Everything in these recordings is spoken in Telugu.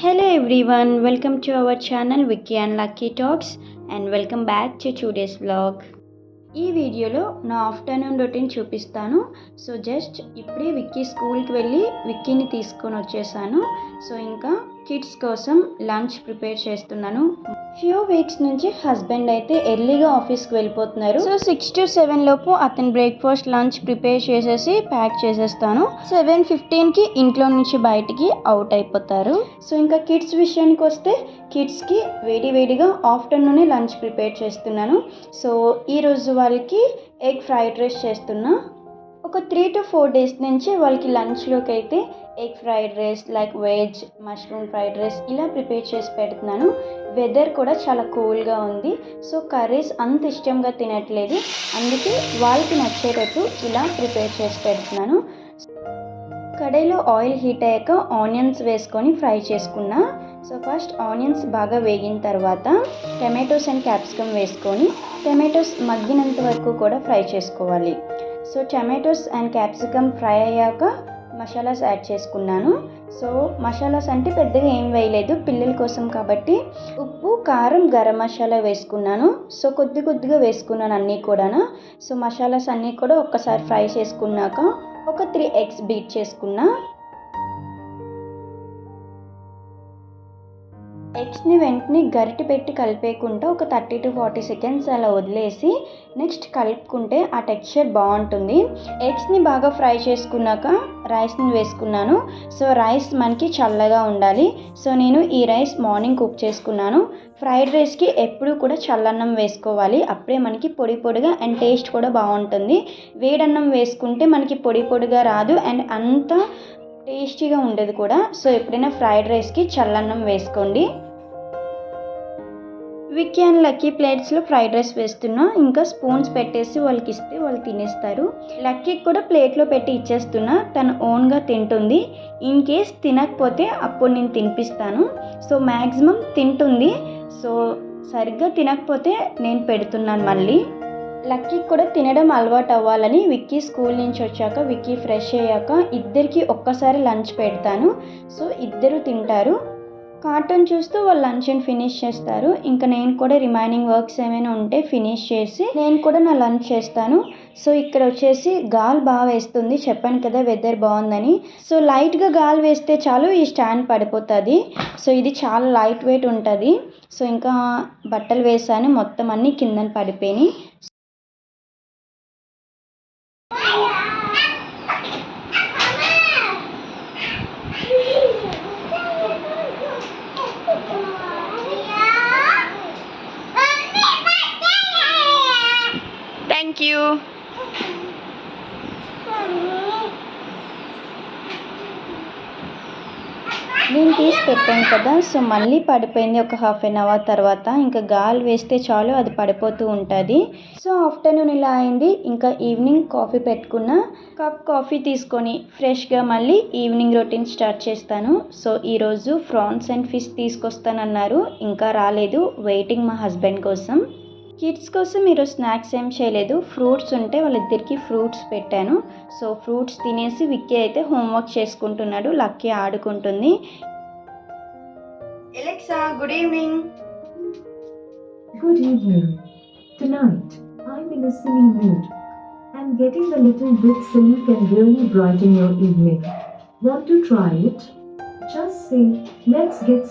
Hello everyone welcome to our channel Vicky and Lucky talks and welcome back to today's blog ఈ వీడియోలో నా ఆఫ్టర్నూన్ రొటీన్ చూపిస్తాను సో జస్ట్ ఇప్పుడే విక్కీ స్కూల్కి వెళ్ళి విక్కీని తీసుకొని వచ్చేసాను సో ఇంకా కిడ్స్ కోసం లంచ్ ప్రిపేర్ చేస్తున్నాను ఫ్యూ వీక్స్ నుంచి హస్బెండ్ అయితే ఎర్లీగా ఆఫీస్కి వెళ్ళిపోతున్నారు. సో సిక్స్ టు సెవెన్ లోపు అతను బ్రేక్ఫాస్ట్ లంచ్ ప్రిపేర్ చేసేసి ప్యాక్ చేసేస్తాను. సెవెన్ ఫిఫ్టీన్కి ఇంట్లో నుంచి బయటికి అవుట్ అయిపోతారు. సో ఇంకా కిడ్స్ విషయానికి వస్తే కిడ్స్కి వేడి వేడిగా ఆఫ్టర్నూనే లంచ్ ప్రిపేర్ చేస్తున్నాను. సో ఈరోజు వాళ్ళకి ఎగ్ ఫ్రైడ్ రైస్ చేస్తున్నా. ఒక త్రీ టు ఫోర్ డేస్ నుంచి వాళ్ళకి లంచ్లోకి అయితే egg fried rice like veg mushroom fried rice ఇలా ప్రిపేర్ చేసి పెడుతున్నాను. వెదర్ కూడా చాలా కూల్గా ఉంది. సో కర్రీస్ అంత ఇష్టంగా తినట్లేదు. అందుకే వాళ్ళకి నచ్చేటట్టు ఇలా ప్రిపేర్ చేసి పెడుతున్నాను. కడాయిలో ఆయిల్ హీట్ అయ్యాక ఆనియన్స్ వేసుకొని ఫ్రై చేసుకున్నా. సో ఫస్ట్ ఆనియన్స్ బాగా వేగిన తర్వాత టమాటోస్ అండ్ క్యాప్సికమ్ వేసుకొని టమాటోస్ మగ్గినంత వరకు కూడా ఫ్రై చేసుకోవాలి. So tomatoes and capsicum fry అయ్యాక మసాలాస్ యాడ్ చేసుకున్నాను. సో మసాలాస్ అంటే పెద్దగా ఏం వేయలేదు పిల్లల కోసం కాబట్టి. ఉప్పు కారం గరం మసాలా వేసుకున్నాను. సో కొద్ది కొద్దిగా వేసుకున్నాను అన్నీ కూడాను. సో మసాలాస్ అన్నీ కూడా ఒక్కసారి ఫ్రై చేసుకున్నాక ఒక త్రీ ఎగ్స్ బీట్ చేసుకున్నా. ఎగ్స్ని వెంటనే గరిటె పెట్టి కలిపేయకుండా ఒక థర్టీ టు ఫార్టీ సెకండ్స్ అలా వదిలేసి నెక్స్ట్ కలుపుకుంటే ఆ టెక్స్చర్ బాగుంటుంది. ఎగ్స్ని బాగా ఫ్రై చేసుకున్నాక రైస్ని వేసుకున్నాను. సో రైస్ మనకి చల్లగా ఉండాలి. సో నేను ఈ రైస్ మార్నింగ్ కుక్ చేసుకున్నాను. ఫ్రైడ్ రైస్కి ఎప్పుడూ కూడా చల్లన్నం వేసుకోవాలి. అప్పుడే మనకి పొడి పొడిగా అండ్ టేస్ట్ కూడా బాగుంటుంది. వేడన్నం వేసుకుంటే మనకి పొడి పొడిగా రాదు. అండ్ అంత టేస్టీగా ఉండేది కూడా. సో ఎప్పుడైనా ఫ్రైడ్ రైస్కి చల్లన్నం వేసుకోండి. విక్కీ అండ్ లక్కీ ప్లేట్స్లో ఫ్రైడ్ రైస్ వేస్తున్నా ఇంకా స్పూన్స్ పెట్టేసి వాళ్ళకి ఇస్తే వాళ్ళు తినేస్తారు. లక్కీకి కూడా ప్లేట్లో పెట్టి ఇచ్చేస్తున్నా తను ఓన్గా తింటుంది. ఇన్ కేస్ తినకపోతే అప్పుడు నేను తినిపిస్తాను. సో మ్యాక్సిమం తింటుంది. సో సరిగ్గా తినకపోతే నేను పెడుతున్నాను మళ్ళీ. లక్కీకి కూడా తినడం అలవాటు అవ్వాలని విక్కీ స్కూల్ నుంచి వచ్చాక విక్కీ ఫ్రెష్ అయ్యాక ఇద్దరికి ఒక్కసారి లంచ్ పెడతాను. సో ఇద్దరు తింటారు. కార్టూన్ చూస్తూ వాళ్ళు లంచ్ని ఫినిష్ చేస్తారు. ఇంకా నేను కూడా రిమైనింగ్ వర్క్స్ ఏమైనా ఉంటే ఫినిష్ చేసి నేను కూడా నా లంచ్ చేస్తాను. సో ఇక్కడ వచ్చేసి గాలి బాగా వేస్తుంది. చెప్పాను కదా వెదర్ బాగుందని. సో లైట్గా గాలి వేస్తే చాలు ఈ స్టాండ్ పడిపోతుంది. సో ఇది చాలా లైట్ వెయిట్ ఉంటుంది. సో ఇంకా బట్టలు వేసాను. మొత్తం అన్నీ కిందన పడిపోయినాయి. You? నేను తీసి పెట్టాను కదా సో మళ్ళీ పడిపోయింది ఒక హాఫ్ అన్ అవర్ తర్వాత. ఇంకా గాలి వేస్తే చాలు అది పడిపోతూ ఉంటుంది. సో ఆఫ్టర్నూన్ ఇలా అయింది. ఇంకా ఈవినింగ్ కాఫీ పెట్టుకున్న. కప్ కాఫీ తీసుకొని ఫ్రెష్గా మళ్ళీ ఈవినింగ్ రొటీన్ స్టార్ట్ చేస్తాను. సో ఈరోజు ఫ్రాన్స్ అండ్ ఫిష్ తీసుకొస్తానన్నారు. ఇంకా రాలేదు. వెయిటింగ్ మా హస్బెండ్ కోసం. కిడ్స్ కోసం మీరు స్నాక్స్ ఏం చేయలేదు. ఫ్రూట్స్ ఉంటే వాళ్ళిద్దరికి ఫ్రూట్స్ పెట్టాను. సో ఫ్రూట్స్ తినేసి విక్కీ అయితే హోంవర్క్ చేసుకుంటున్నాడు. లక్కీ ఆడుకుంటుంది. Alexa good evening. Good evening tonight I'm in singing mood I'm getting the let's get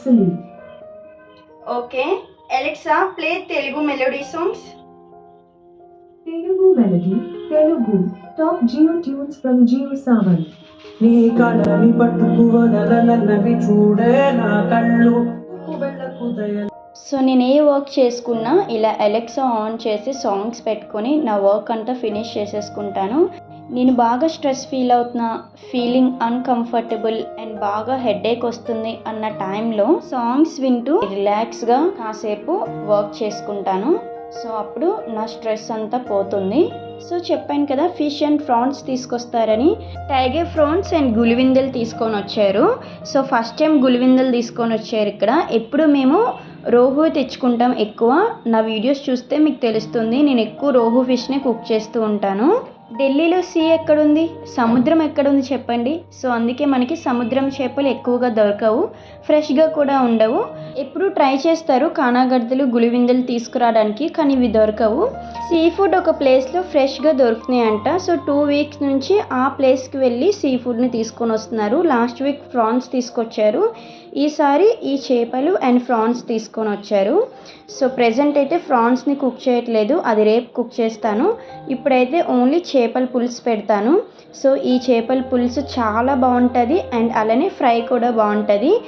okay Alexa play Telugu melody songs Telugu melody, Telugu, top Geo tunes from Geo Savan. నీ కళని పట్టుకు వదలనన్నవి చూడే నా కళ్ళు. సో నేను ఏ వర్క్ చేసుకున్నా ఇలా ఎలెక్సా ఆన్ చేసి సాంగ్స్ పెట్టుకొని నా వర్క్ అంతా ఫినిష్ చేసేసుకుంటాను. నేను బాగా స్ట్రెస్ ఫీల్ అవుతున్నా ఫీలింగ్ అన్కంఫర్టబుల్ అండ్ బాగా హెడేక్ వస్తుంది అన్న టైంలో సాంగ్స్ వింటూ రిలాక్స్గా కాసేపు వర్క్ చేసుకుంటాను. సో అప్పుడు నా స్ట్రెస్ అంతా పోతుంది. సో చెప్పాను కదా ఫిష్ అండ్ ఫ్రాన్స్ తీసుకొస్తారని. టైగర్ ఫ్రాన్స్ అండ్ గులివిందలు తీసుకొని వచ్చారు. సో ఫస్ట్ టైం గులివిందలు తీసుకొని వచ్చారు ఇక్కడ. ఎప్పుడు మేము రోహు తెచ్చుకుంటాం ఎక్కువ. నా వీడియోస్ చూస్తే మీకు తెలుస్తుంది. నేను ఎక్కువ రోహు ఫిష్ని కుక్ చేస్తూ ఉంటాను. ఢిల్లీలో సీ ఎక్కడుంది? సముద్రం ఎక్కడుంది చెప్పండి. సో అందుకే మనకి సముద్రం చేపలు ఎక్కువగా దొరకవు ఫ్రెష్గా కూడా ఉండవు. ఎప్పుడు ట్రై చేస్తారు కానాగడ్డలు గులివిందలు తీసుకురావడానికి కానీ ఇవి దొరకవు. సీ ఫుడ్ ఒక ప్లేస్లో ఫ్రెష్గా దొరుకుతున్నాయంట. సో టూ వీక్స్ నుంచి ఆ ప్లేస్కి వెళ్ళి సీ ఫుడ్ని తీసుకొని వస్తున్నారు. లాస్ట్ వీక్ ఫ్రాన్స్ తీసుకొచ్చారు. ఈసారి ఈ చేపలు అండ్ ఫ్రాన్స్ తీసుకొని వచ్చారు. సో ప్రజెంట్ అయితే ఫ్రాన్స్ని కుక్ చేయట్లేదు. అది రేపు కుక్ చేస్తాను. ఇప్పుడైతే ఓన్లీ చేపల పులుసు పెడతాను. సో ఈ చేపల పులుసు చాలా బాగుంటుంది అండ్ అలానే ఫ్రై కూడా బాగుంటుంది.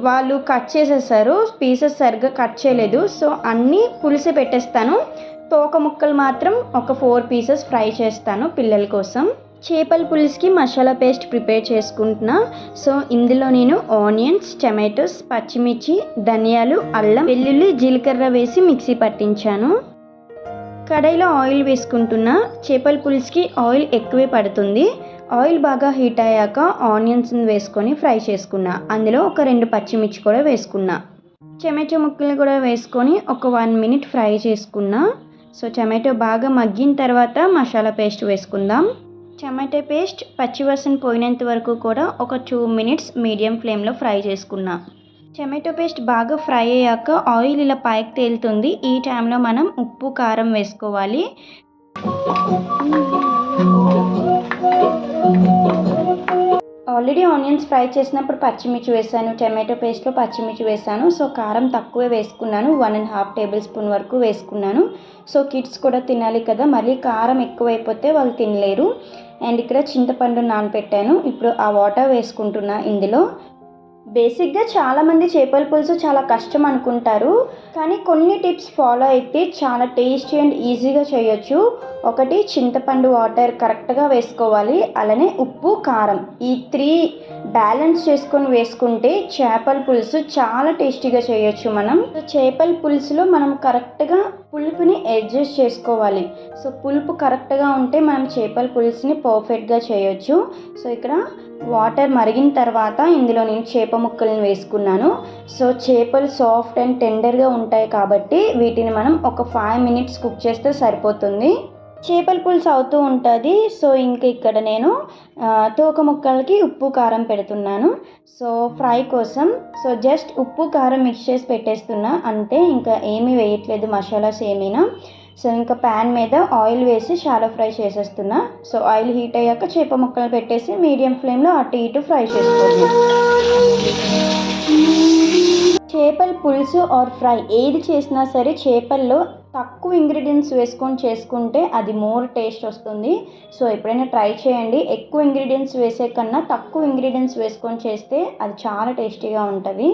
వాళ్ళు కట్ చేసేసారు. పీసెస్ సరిగ్గా కట్ చేయలేదు. సో అన్నీ పులుసు పెట్టేస్తాను. తోక ముక్కలు మాత్రం ఒక ఫోర్ పీసెస్ ఫ్రై చేస్తాను పిల్లల కోసం. చేపల పులుసుకి మసాలా పేస్ట్ ప్రిపేర్ చేసుకుంటున్నా. సో ఇందులో నేను ఆనియన్స్ టమాటోస్ పచ్చిమిర్చి ధనియాలు అల్లం వెల్లుల్లి జీలకర్ర వేసి మిక్సీ పట్టించాను. కడాయిలో ఆయిల్ వేసుకుంటున్నా. చేపల పులుసుకి ఆయిల్ ఎక్కువే పడుతుంది. ఆయిల్ బాగా హీట్ అయ్యాక ఆనియన్స్ని వేసుకొని ఫ్రై చేసుకున్నా. అందులో ఒక రెండు పచ్చిమిర్చి కూడా వేసుకున్నా. టమాటో ముక్కలు కూడా వేసుకొని ఒక వన్ మినిట్ ఫ్రై చేసుకున్నా. సో టమాటో బాగా మగ్గిన తర్వాత మసాలా పేస్ట్ వేసుకుందాం. టమాటో పేస్ట్ పచ్చివాసన పోయినంత వరకు కూడా ఒక టూ మినిట్స్ మీడియం ఫ్లేమ్లో ఫ్రై చేసుకున్నా. టమాటో పేస్ట్ బాగా ఫ్రై అయ్యాక ఆయిల్ ఇలా పైకి తేలుతుంది. ఈ టైంలో మనం ఉప్పు కారం వేసుకోవాలి. ఆల్రెడీ ఆనియన్స్ ఫ్రై చేసినప్పుడు పచ్చిమిర్చి వేసాను టమాటో పేస్ట్లో పచ్చిమిర్చి వేసాను. సో కారం తక్కువే వేసుకున్నాను. One and half tablespoon వరకు వేసుకున్నాను. సో కిడ్స్ కూడా తినాలి కదా మళ్ళీ కారం ఎక్కువైపోతే వాళ్ళు తినలేరు. అండ్ ఇక్కడ చింతపండు నానబెట్టాను ఇప్పుడు ఆ వాటర్ వేసుకుంటున్నా ఇందులో. బేసిక్గా చాలామంది చేపల పులుసు చాలా కష్టం అనుకుంటారు కానీ కొన్ని టిప్స్ ఫాలో అయితే చాలా టేస్టీ అండ్ ఈజీగా చేయొచ్చు. ఒకటి చింతపండు వాటర్ కరెక్ట్గా వేసుకోవాలి. అలానే ఉప్పు కారం ఈ త్రీ బ్యాలెన్స్ చేసుకొని వేసుకుంటే చేపల పులుసు చాలా టేస్టీగా చేయొచ్చు మనం. చేపల పులుసులో మనం కరెక్ట్గా పులుపుని అడ్జస్ట్ చేసుకోవాలి. సో పులుపు కరెక్ట్గా ఉంటే మనం చేపల పులుసుని పర్ఫెక్ట్గా చేయొచ్చు. సో ఇక్కడ వాటర్ మరిగిన తర్వాత ఇందులో నేను చేప ముక్కలను వేసుకున్నాను. సో చేపలు సాఫ్ట్ అండ్ టెండర్గా ఉంటాయి కాబట్టి వీటిని మనం ఒక ఫైవ్ మినిట్స్ కుక్ చేస్తే సరిపోతుంది. చేపల పులుసు అవుతూ ఉంటుంది. సో ఇంక ఇక్కడ నేను తోక ముక్కలకి ఉప్పు కారం పెడుతున్నాను. సో ఫ్రై కోసం సో జస్ట్ ఉప్పు కారం మిక్స్ చేసి పెట్టేస్తున్నా. అంతే ఇంకా ఏమీ వేయట్లేదు మసాలాస్ ఏమైనా. సో ఇంకా ప్యాన్ మీద ఆయిల్ వేసి షాలో ఫ్రై చేసేస్తున్నా. సో ఆయిల్ హీట్ అయ్యాక చేప ముక్కలు పెట్టేసి మీడియం ఫ్లేమ్లో అటు ఇటు ఫ్రై చేసుకోండి. చేపల పులుసు ఆర్ ఫ్రై ఏది చేసినా సరే చేపల్లో తక్కువ ఇంగ్రీడియంట్స్ వేసుకొని చేసుకుంటే అది మోర్ టేస్ట్ వస్తుంది. సో ఎప్పుడైనా ట్రై చేయండి. ఎక్కువ ఇంగ్రీడియంట్స్ వేసే కన్నా తక్కువ ఇంగ్రీడియంట్స్ వేసుకొని చేస్తే అది చాలా టేస్టీగా ఉంటుంది.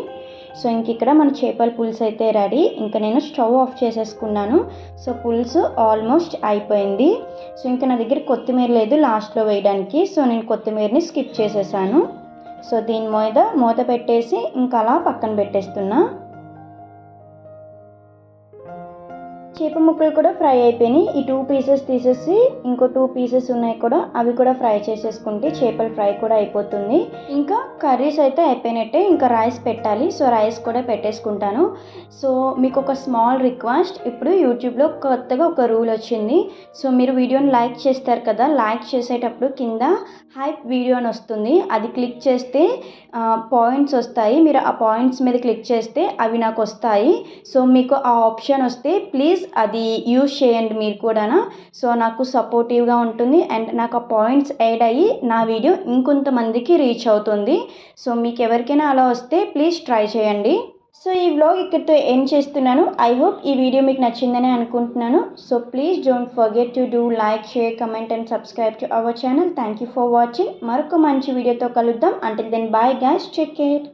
సో ఇంక ఇక్కడ మన చేపల పులుసు అయితే రెడీ. ఇంకా నేను స్టవ్ ఆఫ్ చేసేసుకున్నాను. సో పులుసు ఆల్మోస్ట్ అయిపోయింది. సో ఇంకా నా దగ్గర కొత్తిమీర లేదు లాస్ట్లో వేయడానికి. సో నేను కొత్తిమీరని స్కిప్ చేసేసాను. సో దీని మీద మూత పెట్టేసి ఇంకా అలా పక్కన పెట్టేస్తున్నా. చేప ముక్కలు కూడా ఫ్రై అయిపోయినాయి. ఈ టూ పీసెస్ తీసేసి ఇంకో టూ పీసెస్ ఉన్నాయి కూడా అవి కూడా ఫ్రై చేసేసుకుంటే చేపల ఫ్రై కూడా అయిపోతుంది. ఇంకా కర్రీస్ అయితే అయిపోయినట్టే ఇంకా రైస్ పెట్టాలి. సో రైస్ కూడా పెట్టేసుకుంటాను. సో మీకు ఒక స్మాల్ రిక్వెస్ట్ ఇప్పుడు యూట్యూబ్లో కొత్తగా ఒక రూల్ వచ్చింది. సో మీరు వీడియోని లైక్ చేస్తారు కదా లైక్ చేసేటప్పుడు కింద హైప్ వీడియో అని వస్తుంది. అది క్లిక్ చేస్తే పాయింట్స్ వస్తాయి. మీరు ఆ పాయింట్స్ మీద క్లిక్ చేస్తే అవి నాకు వస్తాయి. సో మీకు ఆ ఆప్షన్ వస్తే ప్లీజ్ అది యూజ్ చేయండి మీరు కూడానా. సో నాకు సపోర్టివ్గా ఉంటుంది. అండ్ నాకు ఆ పాయింట్స్ యాడ్ అయ్యి నా వీడియో ఇంకొంతమందికి రీచ్ అవుతుంది. సో మీకు ఎవరికైనా అలా వస్తే ప్లీజ్ ట్రై చేయండి. సో ఈ వ్లాగ్ ఇక్కడితో ఎండ్ చేస్తున్నాను. ఐ హోప్ ఈ వీడియో మీకు నచ్చిందని అనుకుంటున్నాను. So please don't forget to do like share comment and subscribe to our channel thank you for watching మరొక మంచి వీడియోతో కలుద్దాం. అంటే then bye guys take care